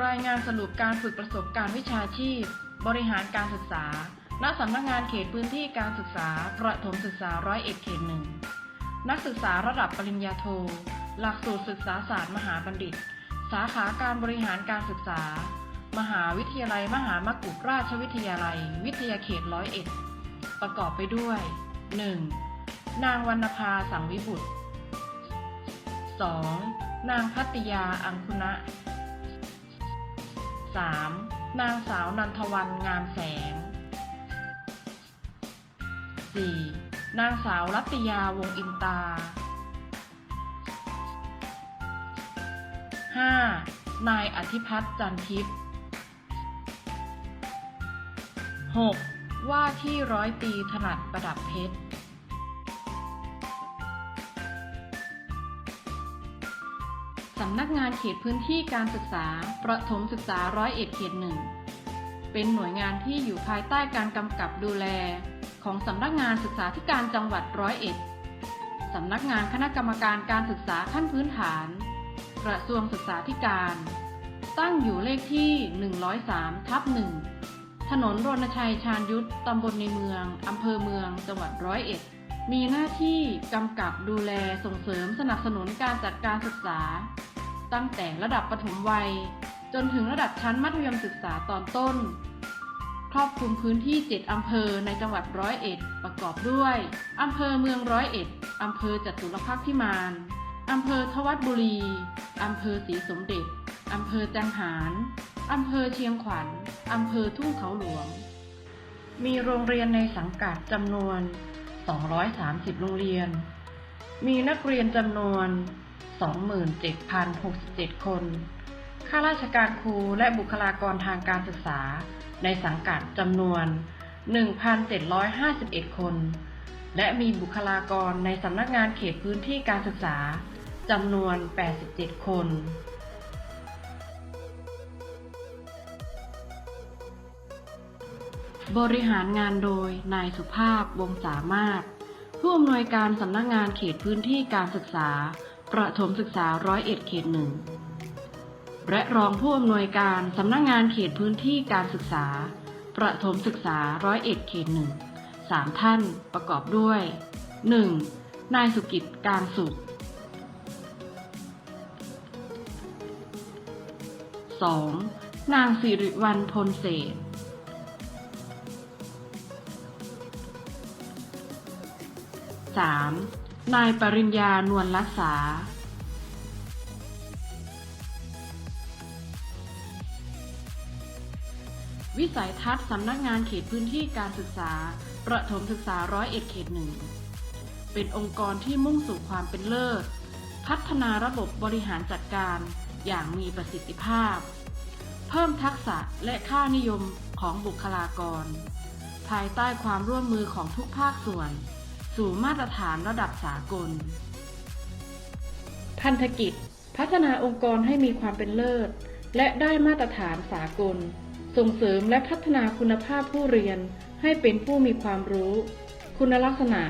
รายงานสรุปการฝึกประสบการณ์วิชาชีพ บริหารการศึกษา ณ สำนักงานเขตพื้นที่การศึกษา ประถมศึกษาร้อยเอ็ดเขตหนึ่ง นักศึกษาระดับปริญญาโท หลักสูตรศึกษาศาสตร์มหาบัณฑิต สาขาการบริหารการศึกษา มหาวิทยาลัยมหามกุฏราชวิทยาลัย วิทยาเขตร้อยเอ็ด ประกอบไปด้วย 1. นางวรรณภาสังวิบุตร 2. นางพัตยาอังคุณะ 3. นางสาวนันทวันงามแสง 4. นางสาวรัตยาวงอินตา 5. นายอธิพัฒน์จันทิพย์ 6. ว่าที่ร้อยตีถนัดประดับเพชร สำนักงานเขตพื้นที่การศึกษา ประถมศึกษาร้อยเอ็ดเขตหนึ่ง เป็นหน่วยงานที่อยู่ภายใต้การกำกับดูแล ของสำนักงานศึกษาธิการจังหวัดร้อยเอ็ดสำนักงานคณะกรรมการการศึกษาขั้นพื้นฐาน กระทรวงศึกษาธิการ ตั้งอยู่เลขที่ 103 ทับหนึ่งถนนรณชัยชาญยุทธตำบลในเมือง อำเภอเมือง จังหวัดร้อยเอ็ด มีหน้าที่กำกับดูแลส่งเสริมสนับสนุนการจัดการศึกษา ตั้งแต่ระดับประถมวัย จนถึงระดับชั้นมัธยมศึกษาตอนต้น ครอบคลุมพื้นที่ 7 อำเภอในจังหวัดร้อยเอ็ด ประกอบด้วย อำเภอเมืองร้อยเอ็ด อำเภอจตุรพักษ์พิมานอำเภอทวัดบุรี อำเภอศรีสมเด็จ อำเภอจังหารอำเภอเชียงขวัญ อำเภอทุ่งเขาหลวง มีโรงเรียนในสังกัดจำนวน 230 โรงเรียน มีนักเรียนจำนวน 27,067 คน ข้าราชการครูและบุคลากรทางการศึกษาในสังกัดจำนวน 1,751 คน และมีบุคลากรในสำนักงานเขตพื้นที่การศึกษาจำนวน 87 คนบริหารงานโดย นายสุภาพ วงสามารถ ผู้อำนวยการสำนักงานเขตพื้นที่การศึกษา ประถมศึกษาร้อยเอ็ดเขตหนึ่งและรองผู้อำนวยการสำนักงานเขตพื้นที่การศึกษา ประถมศึกษาร้อยเอ็ดเขตหนึ่งสามท่านประกอบด้วย 1. นายสุกิจการสุข 2. นางสิริวัลพลเศษ 3. นายปริญญานวลรักษาวิสัยทัศน์สำนักงานเขตพื้นที่การศึกษา ประถมศึกษาร้อยเอ็ดเขตหนึ่ง เป็นองค์กรที่มุ่งสู่ความเป็นเลิศ พัฒนาระบบบริหารจัดการอย่างมีประสิทธิภาพ เพิ่มทักษะและค่านิยมของบุคลากร ภายใต้ความร่วมมือของทุกภาคส่วน สู่มาตรฐานระดับสากล พันธกิจ พัฒนาองค์กรให้มีความเป็นเลิศ และได้มาตรฐานสากล ส่งเสริมและพัฒนาคุณภาพผู้เรียนให้เป็นผู้มีความรู้ คุณลักษณะ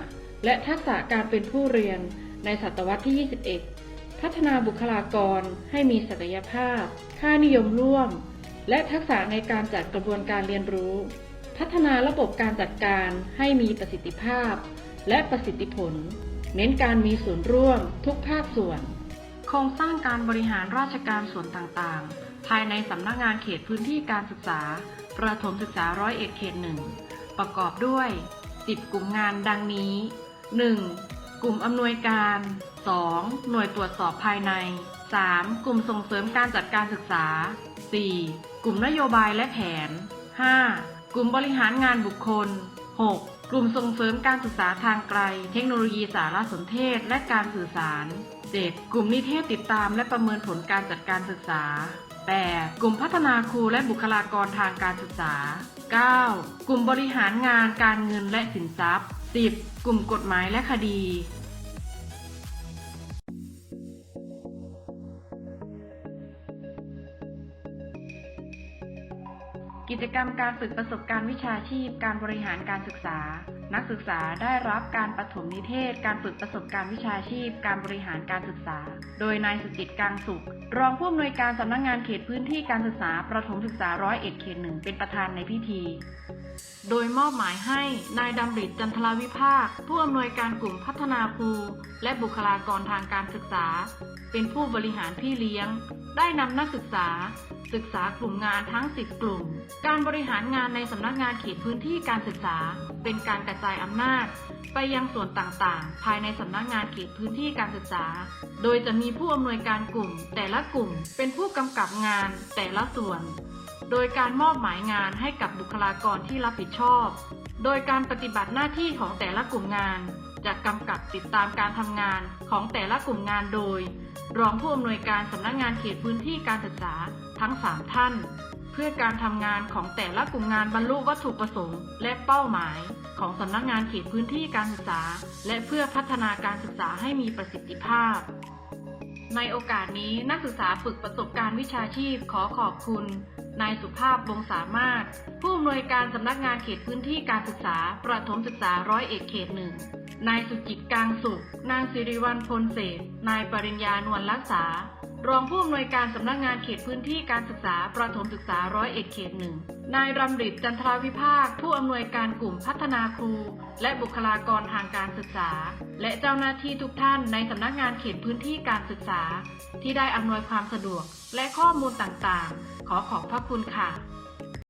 และทักษะการเป็นผู้เรียนในศตวรรษที่ 21 พัฒนาบุคลากรให้มีศักยภาพ ค่านิยมร่วม และทักษะในการจัดกระบวนการเรียนรู้ พัฒนาระบบการจัดการให้มีประสิทธิภาพ และประสิทธิผล เน้นการมีส่วนร่วมทุกภาคส่วน โครงสร้างการบริหารราชการส่วนต่างๆ ภายในสำนักงานเขตพื้นที่การศึกษา ประถมศึกษาร้อยเอ็ดเขตหนึ่งประกอบด้วย 10 กลุ่มงานดังนี้ 1. กลุ่มอำนวยการ 2. หน่วยตรวจสอบภายใน 3. กลุ่มส่งเสริมการจัดการศึกษา 4. กลุ่มนโยบายและแผน 5. กลุ่มบริหารงานบุคคล 6. กลุ่มส่งเสริมการศึกษาทางไกล เทคโนโลยีสารสนเทศ และการสื่อสาร 7. กลุ่มนิเทศติดตามและประเมินผลการจัดการศึกษา 8. กลุ่มพัฒนาครูและบุคลากรทางการศึกษา 9. กลุ่มบริหารงานการเงินและสินทรัพย์ 10. กลุ่มกฎหมายและคดี จกรรมการฝึกประสบการณ์วิชาชีพ การบริหารการศึกษา นักศึกษาได้รับการปฐมนิเทศ การฝึกประสบการณ์วิชาชีพ การบริหารการศึกษา โดยนายสุจิตกลางสุข รองผู้อำนวยการสำนักงานเขตพื้นที่การศึกษาประถมศึกษาร้อยเอ็ดเขตหนึ่งเป็นประธานในพิธี โดยมอบหมายให้นายดำริจันทรวิภาค ผู้อำนวยการกลุ่มพัฒนาครูและบุคลากรทางการศึกษา เป็นผู้บริหารพี่เลี้ยง ได้นำนักศึกษา ศึกษากลุ่มงานทั้ง 10 กลุ่มการบริหารงานในสำนักงานเขตพื้นที่การศึกษา เป็นการกระจายอำนาจ ไปยังส่วนต่างๆ ภายในสำนักงานเขตพื้นที่การศึกษา โดยจะมีผู้อำนวยการกลุ่ม แต่ละกลุ่มเป็นผู้กำกับงานแต่ละส่วน โดยการมอบหมายงานให้กับบุคลากรที่รับผิดชอบ โดยการปฏิบัติหน้าที่ของแต่ละกลุ่มงานจะกำกับติดตามการทำงานของแต่ละกลุ่มงานโดย รองผู้อำนวยการสำนักงานเขตพื้นที่การศึกษาทั้ง 3 ท่าน เพื่อการทำงานของแต่ละกลุ่มงานบรรลุวัตถุประสงค์ และเป้าหมาย ของสำนักงานเขตพื้นที่การศึกษา และเพื่อพัฒนาการศึกษาให้มีประสิทธิภาพ ในโอกาสนี้นักศึกษาฝึกประสบการณ์วิชาชีพขอขอบคุณ นายสุภาพวงสามารถ ผู้อำนวยการสำนักงานเขตพื้นที่การศึกษา ประถมศึกษาร้อยเอกเขตหนึ่งนายสุจิตกลางสุข นางสิริวัลพลเศษนายปริญญานวลรักษา รองผู้อำนวยการสำนักงานเขตพื้นที่การศึกษาประถมศึกษาร้อยเอ็ดเขตหนึ่งนายรำริดจันทราวิภาค ผู้อำนวยการกลุ่มพัฒนาครู และบุคลากรทางการศึกษา และเจ้าหน้าที่ทุกท่านในสำนักงานเขตพื้นที่การศึกษา ที่ได้อำนวยความสะดวกและข้อมูลต่างๆ ขอขอบพระคุณค่ะ